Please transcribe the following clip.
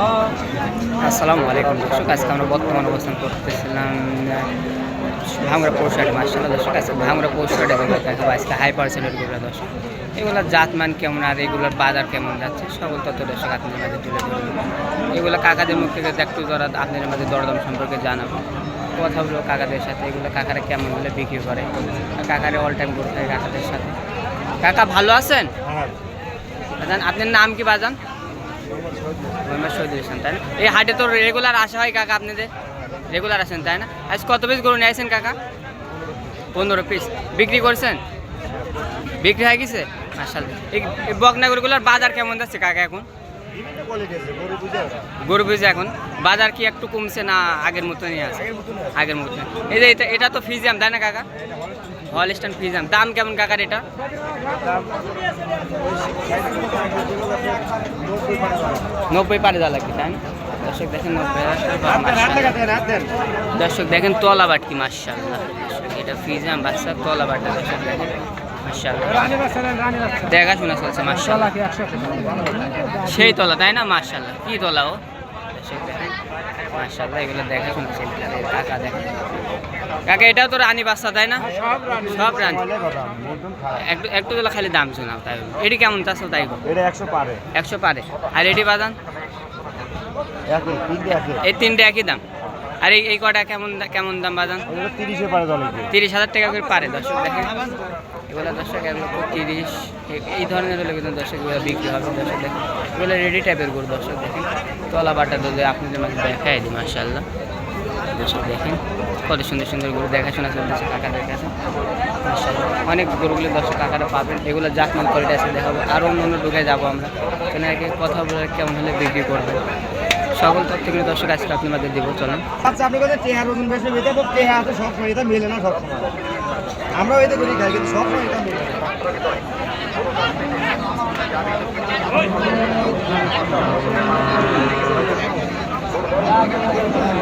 আসসালামু আলাইকুম দর্শক আজকে আমরা বর্তমান অবস্থান করতেছিলাম ভাঙড়া পৌষাটে মার্শাল্লাহ দর্শক আজকে ভাঙড়া পৌষাটে দেখাবো আজকে হাই পার্সেন্টেরগুলো দর্শক। এগুলোর জাতমান কেমন আর এগুলোর বাজার কেমন যাচ্ছে সকল তথ্য দর্শক আপনাদের মাঝে তুলে ধরবো। এগুলো কাকাদের মুখ থেকে একটু ধরা আপনাদের মাঝে দরদাম সম্পর্কে জানাব। কথা বলব কাকাদের সাথে এগুলো কাকারা কেমন হলে বিক্রি করে কাকারে অল টাইম করতে থাকে কাকাদের সাথে। কাকা ভালো আছেন? বাজান আপনার নাম কি বাজান? তাই না এই হাটে তো রেগুলার আসা হয় কাকা আপনাদের রেগুলার আসেন তাই না আজ কত পিস গরু নিয়েছেন কাকা পনেরো পিস বিক্রি করছেন বিক্রি হয়ে গেছে মার্শাল এই এই বকনা বাজার কেমন যাচ্ছে কাকা এখন গরু বুঝে এখন বাজার কি একটু কমছে না আগের মতনই আছে আগের মতন এই যে এটা এটা তো ফিজিয়াম তাই না কাকা হলস্টান ফিজিয়াম দাম কেমন কাকার এটা নব্বই পারে যা লাগবে তাই দর্শক দেখেন নব্বই টাকা। দর্শক দেখেন তলা বাটকি মার্শাল্লাহ এটা ফিজাম বাচ্চা তলা বাটা দর্শক দেখেন দেখাশোনা চলছে মার্শাল্লাহ সেই তলা তাই না? মার্শাল্লাহ কি তলা ও? দর্শক দেখেন মার্শাল্লাহ এগুলো দেখাশোনা চলছে। কাকা দেখেন। কাকা এটাও তো রানী বাচ্চা তাই না? সব রানী। একটু একটু তোলা খালি দাম শোনাও তাই বলে। এটি কেমন চাচ্ছ তাই একশো পারে। একশো পারে। আর এটি বাদান এই তিনটে একই দাম। আর এই কটা কেমন কেমন দাম এগুলো তিরিশে তিরিশ হাজার টাকা করে পারে দর্শক দেখেন। এগুলো দর্শক এক লক্ষ তিরিশ। এই- এই ধরনের হলে কিন্তু দর্শক এগুলো বিক্রি হবে দর্শক দেখেন। এগুলো রেডি টাইপের গরু দর্শক দেখেন। তলা বাটা দিলে আপনাদের মাঝে দেখাই দিই মার্শাল্লাহ দর্শক দেখেন। কত সুন্দর সুন্দর গরু দেখাশোনা চলতেছে কাকাদের কাছে। অনেক গরুগুলো দর্শক কাকারা পাবেন। এগুলো জাতমান কোয়ালিটি আছে দেখাবো। আরও অন্য অন্য ঢুকে যাব আমরা। এখানে আগে কথা বলে কেমন হলে বিক্রি করবে সকল তথ্যগুলো দর্শক আজকে আপনার মাঝে দেবো, চলেন। আচ্ছা আপনি কথা টেহার ওজন বেশি তো সব সময়, এটা মেলে না আমরাও এটা করি, খাই, কিন্তু এটা মেলে না।